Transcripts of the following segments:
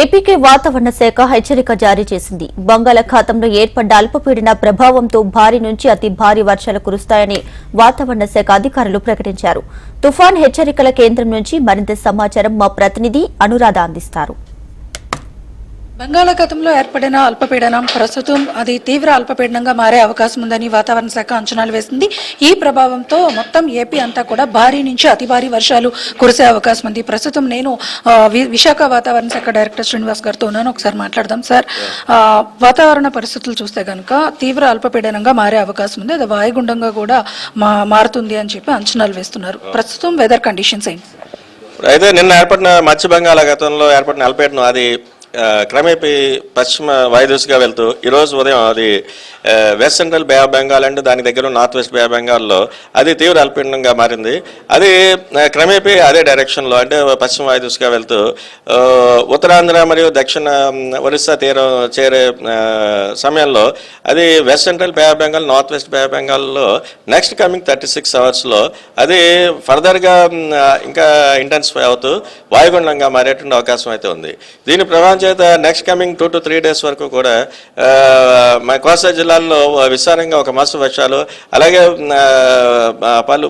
APK వాతావరణ శాఖ హెచ్చరిక జారీ చేసింది. బంగాళాఖాతంలో ఏర్పడ్డ అల్పపీడన ప్రభావంతో భారీ నుంచి అతి భారీ వర్షాలు కురుస్తాయని వాతావరణ శాఖ అధికారులు ప్రకటించారు. తుఫాన్ హెచ్చరికల కేంద్రం నుంచి మరింత సమాచారం మా ప్రతినిధి అనురాధ అందిస్తారు. బంగాళాఖాతంలో ఏర్పడిన అల్పపీడనం ప్రస్తుతం అది తీవ్ర అల్పపీడనంగా మారే అవకాశం ఉందని వాతావరణ శాఖ అంచనాలు వేసింది. ఈ ప్రభావంతో మొత్తం ఏపీ అంతా కూడా భారీ నుంచి అతి భారీ వర్షాలు కురిసే అవకాశం ఉంది. ప్రస్తుతం నేను వి- విశాఖ వాతావరణ శాఖ డైరెక్టర్ శ్రీనివాస్ గారితో ఉన్నాను. ఒకసారి మాట్లాడదాం సార్. వాతావరణ పరిస్థితులు చూస్తే కనుక తీవ్ర అల్పపీడనంగా మారే అవకాశం ఉంది. అది వాయుగుండంగా కూడా మా మారుతుంది అని చెప్పి అంచనాలు వేస్తున్నారు. ప్రస్తుతం వెదర్ కండిషన్స్ ఏంటి? అయితే నిన్న ఏర్పడిన మత్స్య బంగాళాఖాతంలో ఏర్పడిన అల్పపీడనం అది క్రమేపీ పశ్చిమ వాయుదిశగా వెళ్తూ ఈరోజు ఉదయం అది west central bay of Bengal and దాని దగ్గర నార్త్ వెస్ట్ బే ఆఫ్ బెంగాల్లో అది తీవ్ర అల్పపీడనంగా మారింది. అది క్రమేపీ అదే డైరెక్షన్లో అంటే పశ్చిమ వాయుదిశగా వెళ్తూ ఉత్తరాంధ్ర మరియు దక్షిణ ఒరిస్సా తీరం చేరే సమయంలో అది west central bay of Bengal north west bay of బెంగాల్లో నెక్స్ట్ కమింగ్ థర్టీ సిక్స్ అవర్స్లో అది ఫర్దర్గా ఇంకా ఇంటెన్సిఫై అవుతూ వాయుగుండంగా మారేటువంటి అవకాశం అయితే ఉంది. దీని ప్రభావం చేత next coming two to three days వరకు కూడా మా కోస్తా జిల్లాల్లో విస్తారంగా ఒక మస్తు వర్షాలు అలాగే పలు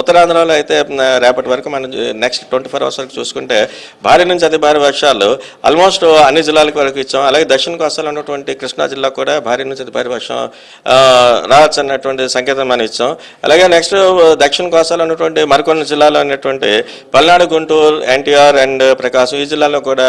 ఉత్తరాంధ్రలో అయితే రేపటి వరకు మనం నెక్స్ట్ ట్వంటీ ఫోర్ అవర్స్ వరకు చూసుకుంటే భారీ నుంచి అతి భారీ వర్షాలు ఆల్మోస్ట్ అన్ని జిల్లాలకు వరకు ఇచ్చాం. అలాగే దక్షిణ కోస్తాలో ఉన్నటువంటి కృష్ణా జిల్లా కూడా భారీ నుంచి అతి భారీ వర్షం రావచ్చు అన్నటువంటి సంకేతం మనం ఇచ్చాం. అలాగే నెక్స్ట్ దక్షిణ కోస్తాలో ఉన్నటువంటి మరికొన్ని జిల్లాలో ఉన్నటువంటి పల్నాడు గుంటూరు ఎన్టీఆర్ అండ్ ప్రకాశం ఈ జిల్లాలో కూడా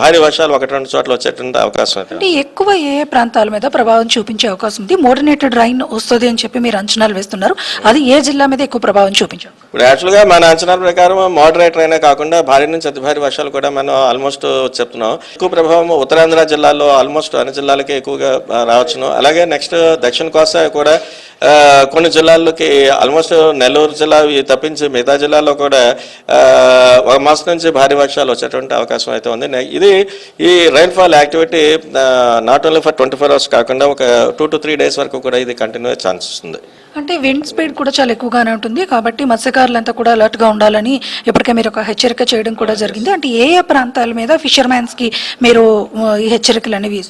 భారీ వర్షాలు ఒకటి రెండు చోట్ల వచ్చేటువంటి అవకాశం. అంటే ఎక్కువ ఏ ప్రాంతాల మీద ప్రభావం చూపించే అవకాశం ఉంది? మోడరేటెడ్ రైన్ వస్తుంది అని చెప్పి మీరు అంచనాలు వేస్తున్నారు. అది ఏ జిల్లా మీద ఎక్కువ ప్రభావం చూపించారు ఇప్పుడు యాక్చువల్గా మన అంచనాల ప్రకారం మోడరేటర్ అయినా కాకుండా భారీ నుంచి అతి భారీ వర్షాలు కూడా మనం ఆల్మోస్ట్ చెప్తున్నాం. ఎక్కువ ప్రభావం ఉత్తరాంధ్ర జిల్లాలో ఆల్మోస్ట్ అన్ని జిల్లాలకి ఎక్కువగా రావచ్చును. అలాగే నెక్స్ట్ దక్షిణ కోస్తా కూడా కొన్ని జిల్లాల్లోకి ఆల్మోస్ట్ నెల్లూరు జిల్లా తప్పించి మిగతా జిల్లాల్లో కూడా ఆ, ఒక మాసం నుంచి భారీ వర్షాలు వచ్చేటువంటి అవకాశం అయితే ఉంది. ఇది ఈ rainfall activity not only for twenty four hours కాకుండా ఒక టూ టు త్రీ డేస్ వరకు కూడా ఇది కంటిన్యూ ఛాన్సెస్ ఉంది అంటే విండ్ స్పీడ్ కూడా చాలా ఎక్కువగానే ఉంటుంది. కాబట్టి మత్స్యకారులంతా కూడా అలర్ట్గా ఉండాలని ఇప్పటికే మీరు ఒక హెచ్చరిక చేయడం కూడా జరిగింది. అంటే ఏ ఏ ప్రాంతాల మీద ఫిషర్మ్యాన్స్కి మీరు ఈ హెచ్చరికలు అనేవి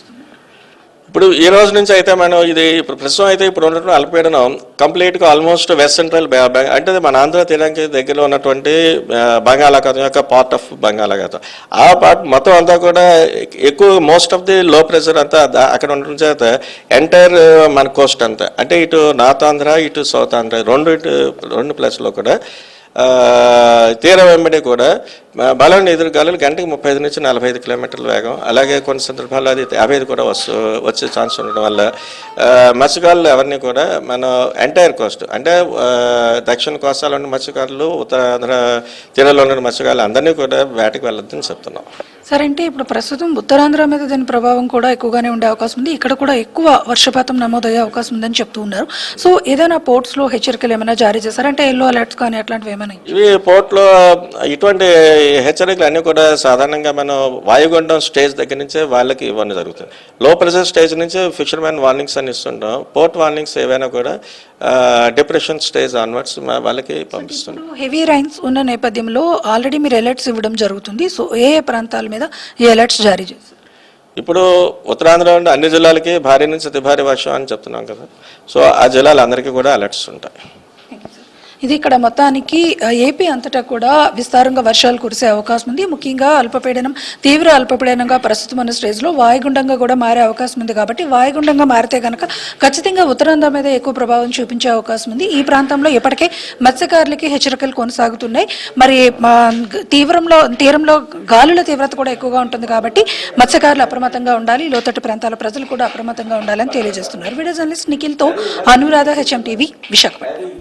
ఇప్పుడు ఈ రోజు నుంచి అయితే మనం ఇది ఇప్పుడు ప్రస్తుతం అయితే ఇప్పుడు ఉన్నటువంటి అల్పపీడనం కంప్లీట్గా ఆల్మోస్ట్ వెస్ట్ సెంట్రల్ అంటే మన ఆంధ్ర తీరానికి దగ్గరలో ఉన్నటువంటి బంగాళాఖాతం యొక్క పార్ట్ ఆఫ్ బంగాళాఖాతం. ఆ పార్ట్ మొత్తం అంతా కూడా ఎక్కువ most of the low pressure అంతా అక్కడ ఉండడం చేత ఎంటైర్ మన కోస్ట్ అంతా. అంటే ఇటు నార్త్ ఆంధ్ర ఇటు సౌత్ ఆంధ్ర రెండు ఇటు రెండు ప్లేస్లో కూడా తీర వెంబడి కూడా బలం బలమైన ఎదురు గాలులు గంటకి ముప్పై ఐదు నుంచి నలభై ఐదు కిలోమీటర్ల వేగం. అలాగే కొన్ని సందర్భాల్లో అది యాభై ఐదు కూడా వస్తూ వచ్చే ఛాన్స్ ఉండడం వల్ల మత్స్యకారులు ఎవరిని కూడా మన ఎంటైర్ కోస్ట్ అంటే దక్షిణ కోస్తాలో ఉన్న మత్స్యకారులు ఉత్తరాంధ్ర తీరంలో ఉన్న మత్స్యకారులు అందరినీ కూడా వేటకి వెళ్ళొద్దని చెప్తున్నాం. సరే అంటే ఇప్పుడు ప్రస్తుతం ఉత్తరాంధ్ర మీద దీని ప్రభావం కూడా ఎక్కువగానే ఉండే అవకాశం ఉంది. ఇక్కడ కూడా ఎక్కువ వర్షపాతం నమోదయ్యే అవకాశం ఉందని చెప్తూ ఉన్నారు. సో ఏదైనా పోర్ట్స్లో హెచ్చరికలు ఏమైనా జారీ చేశారంటే ఎల్లో అలర్ట్స్ కానీ అట్లాంటివి ఏమైనా ఇవి పోర్ట్లో ఇటువంటి హెచ్చరికలు అన్నీ కూడా సాధారణంగా మనం వాయుగుండం స్టేజ్ దగ్గర నుంచే వాళ్ళకి ఇవ్వడం జరుగుతుంది. లో ప్రెషర్ స్టేజ్ నుంచి ఫిషర్మెన్ వార్నింగ్స్ అని ఇస్తుంటాం. పోర్ట్ వార్నింగ్స్ ఏవైనా కూడా డిప్రెషన్ స్టేజ్ ఆన్వర్డ్స్ వాళ్ళకి పంపిస్తున్నాం హెవీ రైన్స్ ఉన్న నేపథ్యంలో ఆల్రెడీ మీరు అలర్ట్స్ ఇవ్వడం జరుగుతుంది. సో ఏ ఏ ప్రాంతాల మీద ఈ అలర్ట్స్ జారీ చేశారు. ఇప్పుడు ఉత్తరాంధ్ర ఉండే అన్ని జిల్లాలకి భారీ నుంచి అతి భారీ వర్షం అని చెప్తున్నాం కదా. సో ఆ జిల్లాలందరికీ కూడా అలర్ట్స్ ఉంటాయి. ఇది ఇక్కడ మొత్తానికి ఏపీ అంతటా కూడా విస్తారంగా వర్షాలు కురిసే అవకాశం ఉంది. ముఖ్యంగా అల్పపీడనం తీవ్ర అల్పపీడనంగా ప్రస్తుతం ఉన్న స్టేజ్లో వాయుగుండంగా కూడా మారే అవకాశం ఉంది కాబట్టి వాయుగుండంగా మారితే కనుక ఖచ్చితంగా ఉత్తరాంధ్ర మీద ఎక్కువ ప్రభావం చూపించే అవకాశం ఉంది. ఈ ప్రాంతంలో ఇప్పటికే మత్స్యకారులకి హెచ్చరికలు కొనసాగుతున్నాయి. మరి మా తీవ్రంలో తీరంలో గాలుల తీవ్రత కూడా ఎక్కువగా ఉంటుంది కాబట్టి మత్స్యకారులు అప్రమత్తంగా ఉండాలి. లోతట్టు ప్రాంతాల ప్రజలు కూడా అప్రమత్తంగా ఉండాలని తెలియజేస్తున్నారు. వీడియో జర్నలిస్ట్ నిఖిల్తో అనురాధ హెచ్ఎం టీవీ విశాఖపట్నం.